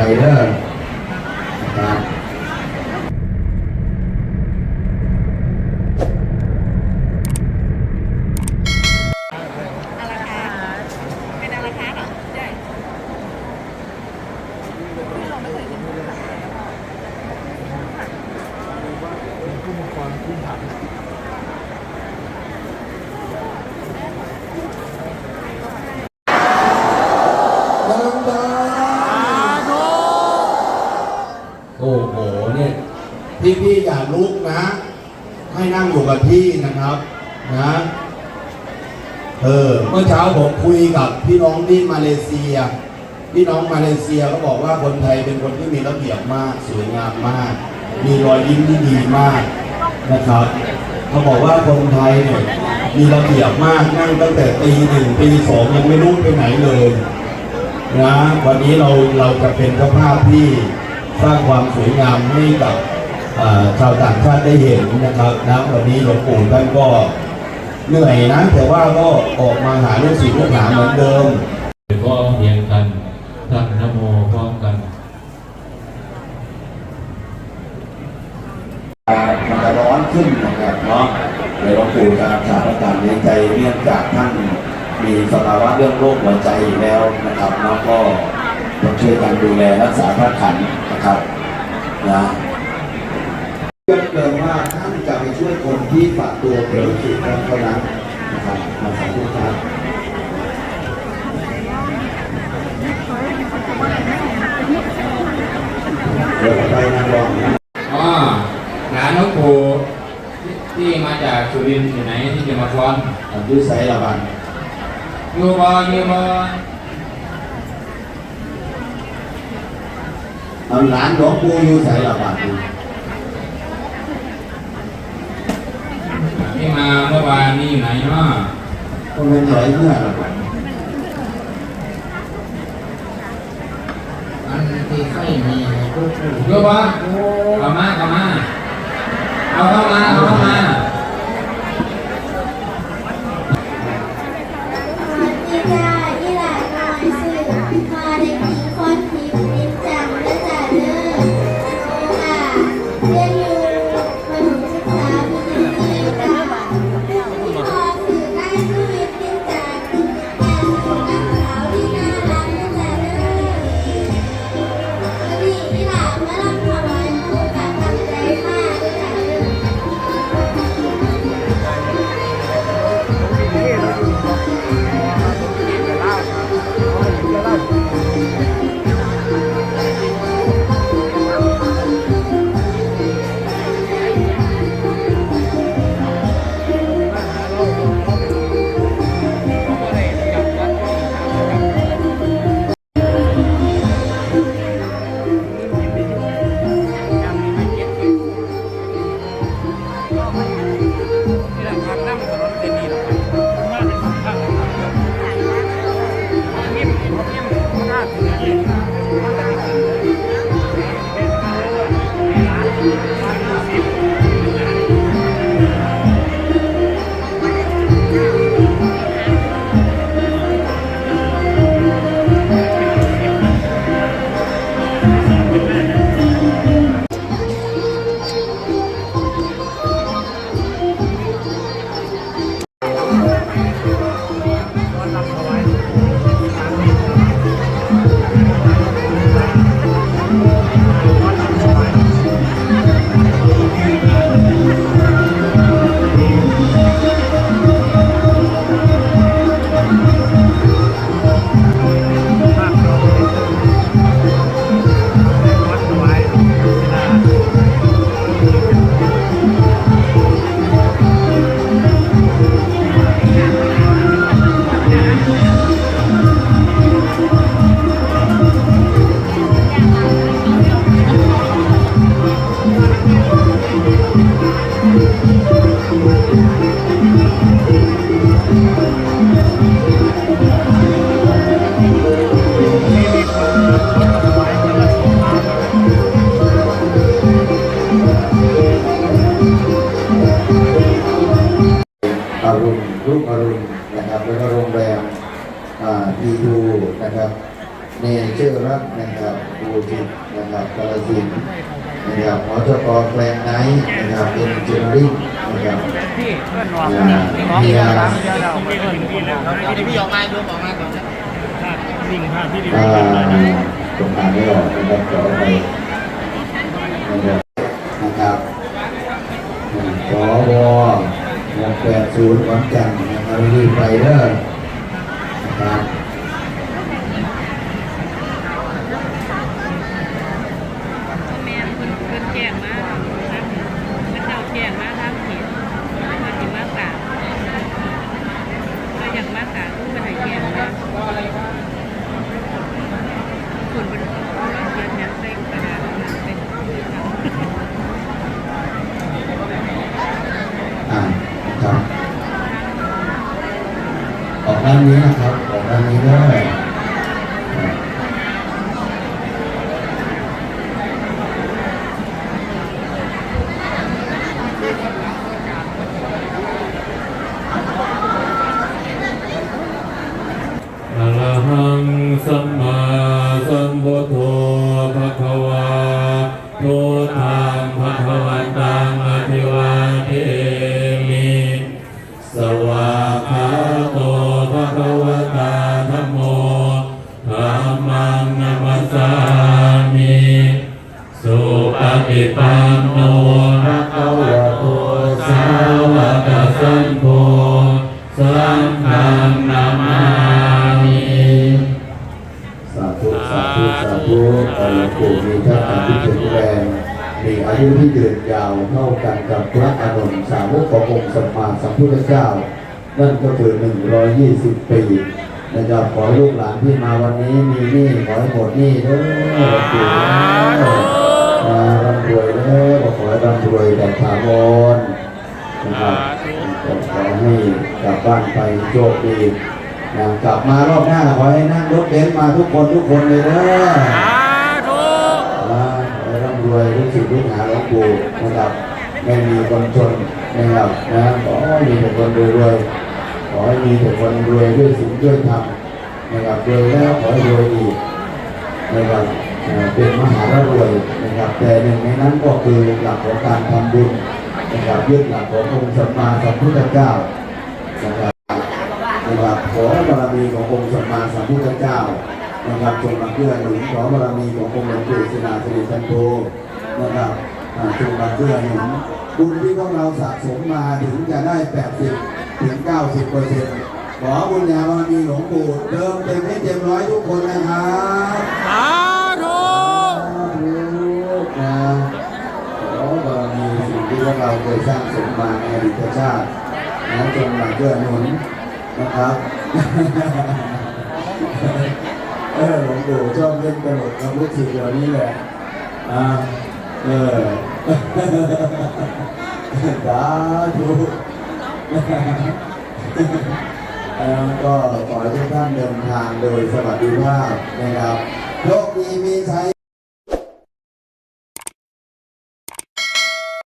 ใจเด้อนะครับอะไรคะเป็นอะไรคะเหรอใช่ที่เราไม่เคยเห็นภูเขาเลยนะพ่อ ดังดา โอ้โหเนี่ยพี่พี่ๆอย่าลุกนะ ให้นั่งอยู่กับที่นะครับนะเออเมื่อเช้าผมคุยกับพี่น้องที่มาเลเซีย พี่น้องมาเลเซียเขาบอกว่าคนไทยเป็นคนที่มีระเบียบมาก สวยงามมาก มีรอยยิ้มที่ดีมากนะครับเขาบอกว่าคนไทยเนี่ยมีระเบียบมากนั่งตั้งแต่ตีหนึ่งตีสองยังไม่รู้ไปไหนเลยนะวันนี้เราเราจะเป็นเจ้าภาพที่ สร้างความสวยงามให้กับเอ่อชาวต่างชาติได้เห็นนะครับนะวันนี้หลวงปู่ท่านก็เหนื่อยนะแต่ว่าก็ออกมาหาลูกศิษย์ลูกหาเหมือนเดิมก็เพียงกันตั้งนะโมพร้อมกันมันจะร้อนขึ้นนะครับเนาะเดี๋ยวหลวงปู่จะถามอาการในใจเนื่องจากท่านมีสภาวะเรื่องโรคหัวใจอยู่แล้วนะครับแล้วก็ ต้องช่วยกันดูแลรักษาพระขันธ์นะครับนะเชื่อเกินว่าท่านจะไปช่วยคนที่ฝากตัวเป็นลูกศิษย์ท่านเท่านั้นนะครับมาสาธุครับเดี๋ยวไปนั่งรอนะอ๋อหลานหลวงปู่ที่มาจากสุรินทร์อยู่ไหนที่จะมาฟ้อนอันที่ใส่ละบันอยู่บ่อยู่บ่ เอาหลานหลวงปู่อยู่ใส่ละบันดูที่มาเมื่อวานนี้อยู่ไหนเนาะคนเป็นใหญ่เมื่อละบันอันที่ไม่มีก็คืออยู่บ่เข้ามาเข้ามา เอาเข้ามา เอาเข้ามา อารมณ์รูปอารมณ์นะครับแล้วก็โรงแรมพีดูนะครับเนเจอร์รักนะครับดูจิตนะครับกาลสินนะครับหมอจกอแกลงไนท์นะครับเป็นจิเจนริงนะครับเฮียพี่ออกมาดูออกมาก่อนนะครับนิ่งภาพที่ดีตรงกลางไม่ออกนะครับต่อไปนะครับ ขอวหกแปดศูนย์ขอนแก่นนะครับรีบไปเด้อนะครับ แม่เพิ่นเพิ่นแจ้งมาครับเพิ่นเจ้าแจ้งมาทางเขตมาสิมากราบก็อยากมากราบเพิ่นให้แจ้งมาคุณเป็นเราเขียนแทนใส่กระดาษเป็น อ่าครับออก ด้านนี้นะครับออกด้านนี้ด้ ธุขอหลวงปู่มีท่าทางที่แข็งแรงมีอายุที่ยืนยาวเท่ากันกับพระอานนท์สาวกขององค์สัมมาสัมพุทธเจ้า นั่นก็คือ 120 ปีนะครับขอลูกหลานที่มาวันนี้มีหนี้ขอให้หมดหนี้เด้อหลวงปู่เด้อมาร่ำรวยเด้อขอให้ร่ำรวยแบบถาวรนะครับขอให้กลับบ้านไปโชคดีนะกลับมารอบหน้าขอให้นั่งรถเบนซ์มาทุกคนทุกคนเลยเด้อ วยทุกสิ่งทุกหาหลวงปู่นะครับไม่มีคนจนนะครับนะขอให้มีแต่คนรวยขอให้มีแต่คนรวยด้วยสิ่งด้วยธรรมนะครับรวยแล้วขอให้รวยอีกนะครับเป็นมหาร่ำรวยนะครับแต่หนึ่งในนั้นก็คือหลักของการทำบุญนะครับยึดหลักขององค์สัมมาสัมพุทธเจ้านะครับนะครับขอบารมีขององค์สัมมาสัมพุทธเจ้า นะครับจงมาเกื้อหนุนขอบารมีขององค์หลวงปู่ศิลาสิริจันโทนะครับจงมาเกื้อหนุนบุญที่พวกเราสะสมมาถึงจะได้ 80 ถึง 90เปอร์เซ็นต์ขอบุญญาบารมีหลวงปู่เดิมเต็มให้เต็มร้อยทุกคนนะครับสาธุนะขอบารมีสิ่งที่พวกเราเคยสร้างสมมาในอดีตชาตินะจงมาเกื้อหนุนนะครับ เออหลวงปู่ชอบเล่นตลกกับลูกศิษย์เหล่านี้แหละอ่าเออสาธุเอ่อก็ขอให้ทุกท่านเดินทางโดยสวัสดิภาพนะครับโชคดีมีชัย